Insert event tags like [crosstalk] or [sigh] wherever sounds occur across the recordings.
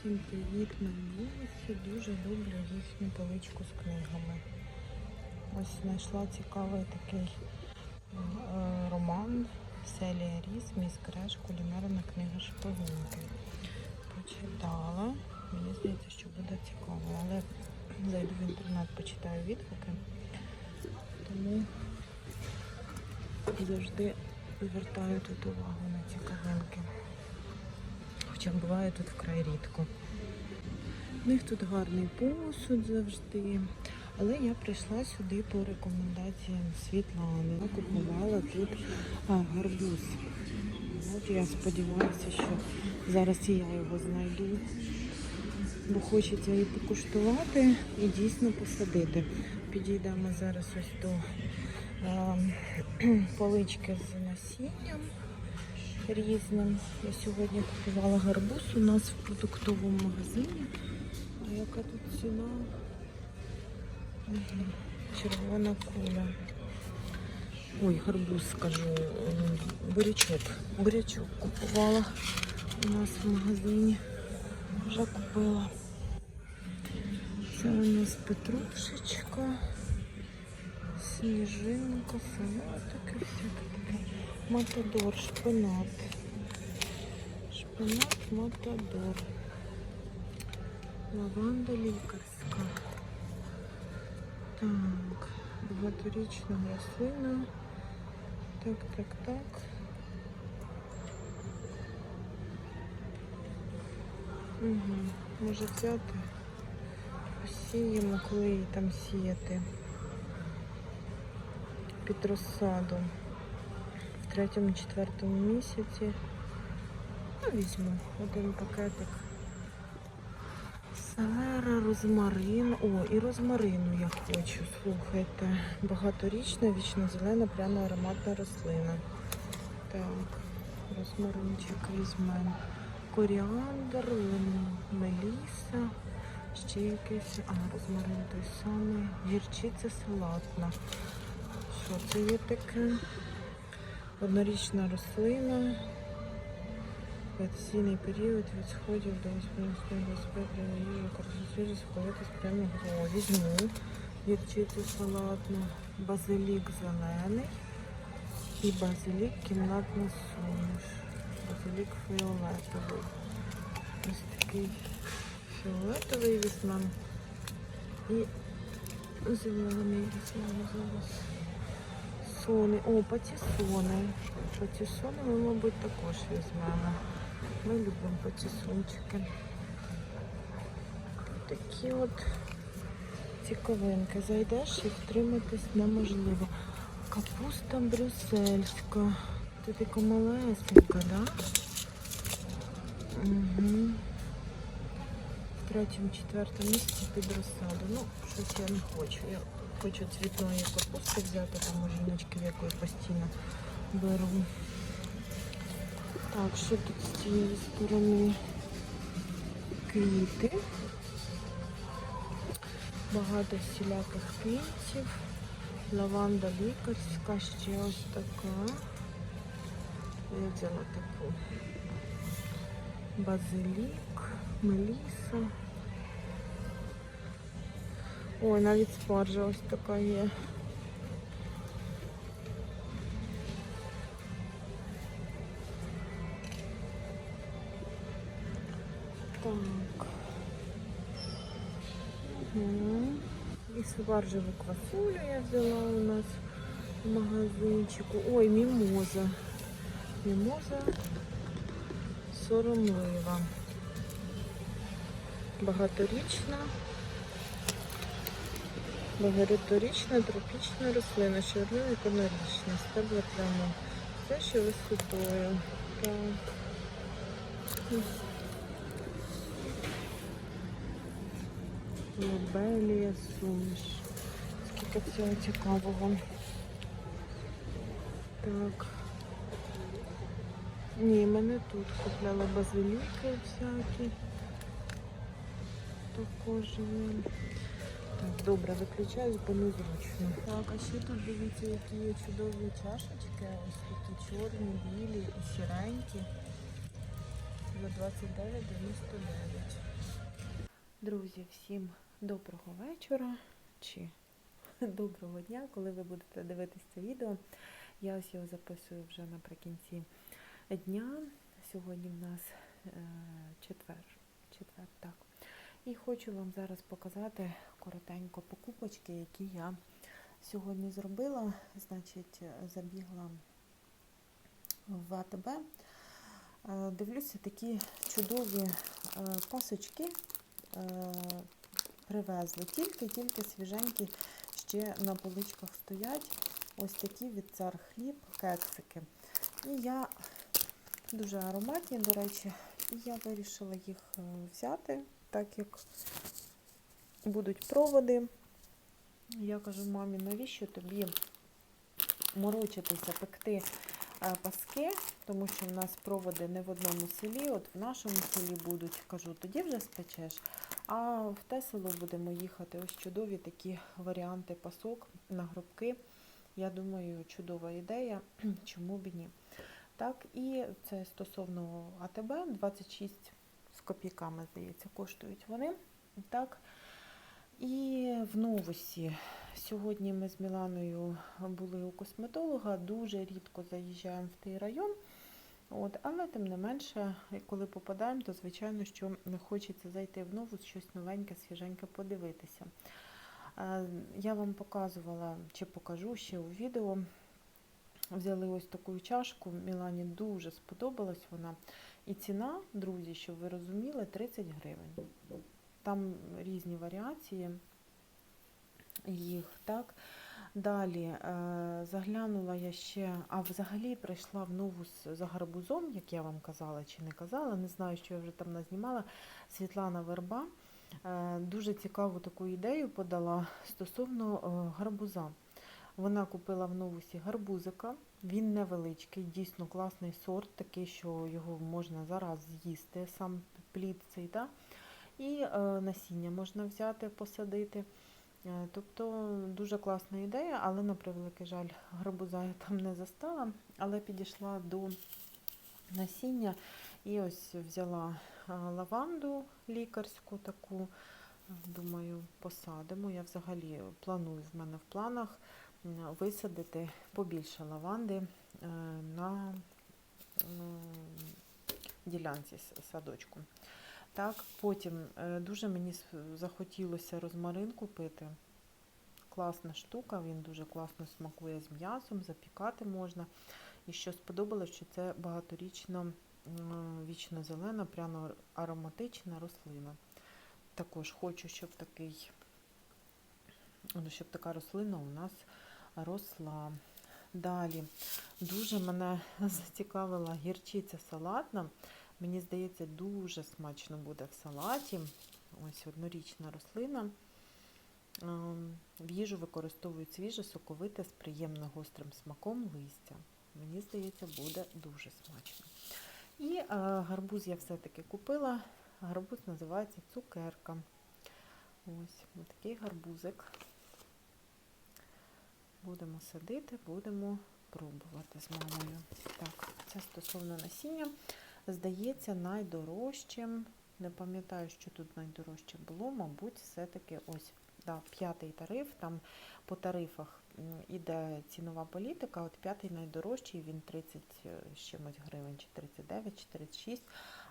Всім привіт на вулиці. Дуже люблю їхню поличку з книгами. Ось знайшла цікавий такий е, роман Селія Ріс, Міс Креш, кулінарна книга шпигунки. Почитала. Мені здається, що буде цікаво, але зайду в інтернет, почитаю відгуки. Тому завжди звертаю тут увагу на цікавинки. Хоча буває тут вкрай рідко. У них тут гарний посуд завжди. Але я прийшла сюди по рекомендаціям Світлани. Я купувала тут а, гарбуз. От я сподіваюся, що зараз і я його знайду. Бо хочеться і покуштувати, і дійсно посадити. Підійдемо зараз ось до а, [clears throat] полички з насінням різним. Я сьогодні купувала гарбуз у нас в продуктовому магазині. А яка тут ціна? Червона куля. Ой, гарбуз скажу. Бурячок. Бурячок купувала у нас в магазині. Вже купила. Це у нас петрушечка, сніжинка, салатики, всяке таке. Матадор, шпинат. Шпинат, матадор. Лаванда лікарська. Так, багаторічна рослина. Так, так, так. Угу. Може взяти. Посіємо, коли її там сіяти. Під розсаду. Третьому-четвертому місяці. Ну, візьму один пакетик. Селера, розмарин. О, і розмарину я хочу, слухайте. Багаторічна, вічно-зелена, прямо ароматна рослина. Так, розмаринчик візьмемо. Коріандр, меліса, ще якийсь. А, розмарин той самий. Гірчиця салатна. Що це є таке? Однорічна рослина. Вегетаційний період від сходів до 85 їжі картофелі сходитись прямо О, Візьму гірчицю салатну, базилік зелений і базилік кімнатна суміш. Базилік фіолетовий. Ось такий фіолетовий візьмемо. І зелений візьмемо зараз. Сони. О, патісони. Патісони ми, мабуть, також візьмемо. Ми любимо патісончики. Такі от цікавинки. Зайдеш і втриматись неможливо. Капуста брюссельська. Це така малесенька, да? Угу. В третьому, четвертому місці під розсаду. Ну, щось я не хочу. Я хочу цвітної капусти взяти, там у жіночки, в якої беру. Так, що тут з цієї сторони? Квіти. Багато всіляких квітів. Лаванда лікарська, ще ось така. Я взяла таку. Базилік, меліса. Ой, навіть спаржа ось така є. Так. Угу. І спаржеву квасолю я взяла у нас в магазинчику. Ой, мімоза. Мімоза соромлива. Багаторічна. Багаторічна тропічна рослина, ширина економічна, стебла прямо. Все, що висотою. Лобелія, суміш. Скільки всього цікавого. Так. Ні, мене тут купляла базиліки всякі. Також є. Так, добре, виключаюсь, бо незручно. Так, а ще тут дивіться, які є чудові чашечки. Ось такі чорні, білі і сіренькі. За 29,99. Друзі, всім доброго вечора чи [laughs] доброго дня, коли ви будете дивитися це відео. Я ось його записую вже наприкінці дня. Сьогодні в нас е, четвер. четвер, так. І хочу вам зараз показати коротенько покупочки, які я сьогодні зробила. Значить, забігла в АТБ. Е, Дивлюся такі чудові е, пасочки е, привезли. Тільки-тільки свіженькі ще на поличках стоять. Ось такі від цар хліб, кексики. І я дуже ароматні, до речі, і я вирішила їх взяти, так як будуть проводи. Я кажу, мамі, навіщо тобі морочитися, пекти е, паски, тому що в нас проводи не в одному селі, от в нашому селі будуть, кажу, тоді вже спечеш. А в те село будемо їхати. Ось чудові такі варіанти пасок на гробки. Я думаю, чудова ідея, [clears throat] чому б ні. Так, і це стосовно АТБ, 26 з копійками, здається, коштують вони. Так. І в новосі. Сьогодні ми з Міланою були у косметолога, дуже рідко заїжджаємо в той район. От, але тим не менше, коли попадаємо, то звичайно, що хочеться зайти в нову, щось новеньке, свіженьке подивитися. Е, Я вам показувала чи покажу ще у відео. Взяли ось таку чашку. Мілані дуже сподобалась вона. І ціна, друзі, щоб ви розуміли, 30 гривень. Там різні варіації їх, так. Далі е, заглянула я ще, а взагалі прийшла в нову за гарбузом, як я вам казала чи не казала, не знаю, що я вже там назнімала. Світлана Верба е, дуже цікаву таку ідею подала стосовно е, гарбуза. Вона купила в новусі гарбузика, він невеличкий, дійсно класний сорт, такий, що його можна зараз з'їсти, сам плід цей, да? і е, насіння можна взяти, посадити. Е, Тобто дуже класна ідея, але на превеликий жаль, гарбуза я там не застала, але підійшла до насіння і ось взяла е, лаванду лікарську таку. Думаю, посадимо. Я взагалі планую в мене в планах висадити побільше лаванди е, на ділянці садочку. Так, потім е, дуже мені захотілося розмарин купити. Класна штука, він дуже класно смакує з м'ясом, запікати можна. І що сподобалось, що це багаторічна, вічно зелена, прямо ароматична рослина. Також хочу, щоб такий, ну, щоб така рослина у нас росла. Далі дуже мене [laughs] зацікавила гірчиця салатна. Мені здається, дуже смачно буде в салаті. Ось однорічна рослина. Ем, В їжу використовують свіже, соковите з приємно гострим смаком листя. Мені здається, буде дуже смачно. І е, гарбуз я все-таки купила. Гарбуз називається цукерка. Ось, Ось такий гарбузик. Будемо садити, будемо пробувати з мамою. Так, це стосовно насіння. Здається, найдорожчим. Не пам'ятаю, що тут найдорожче було, мабуть, все-таки ось да, п'ятий тариф. Там по тарифах іде цінова політика. От п'ятий найдорожчий, він 30 з чимось гривень, чи 39, чи 36.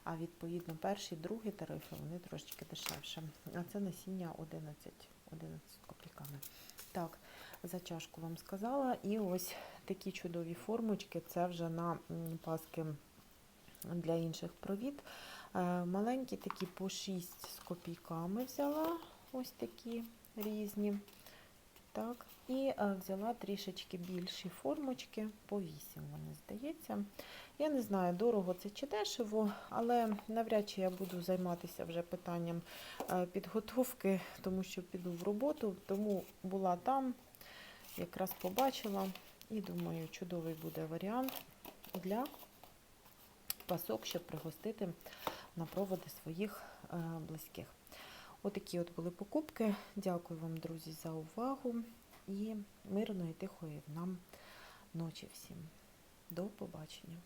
А відповідно перший, другий тарифи вони трошечки дешевше. А це насіння 11, 11 копійками. Так, за чашку вам сказала. І ось такі чудові формочки. Це вже на паски для інших провід. Е, Маленькі такі по 6 з копійками взяла, ось такі різні. Так. І е, взяла трішечки більші формочки, по 8, вони здається. Я не знаю, дорого це чи дешево, але навряд чи я буду займатися вже питанням е, підготовки, тому що піду в роботу, тому була там, якраз побачила і думаю, чудовий буде варіант для пасок, щоб пригостити на проводи своїх е, близьких. Отакі от були покупки. Дякую вам, друзі, за увагу і мирної, тихої нам ночі всім. До побачення.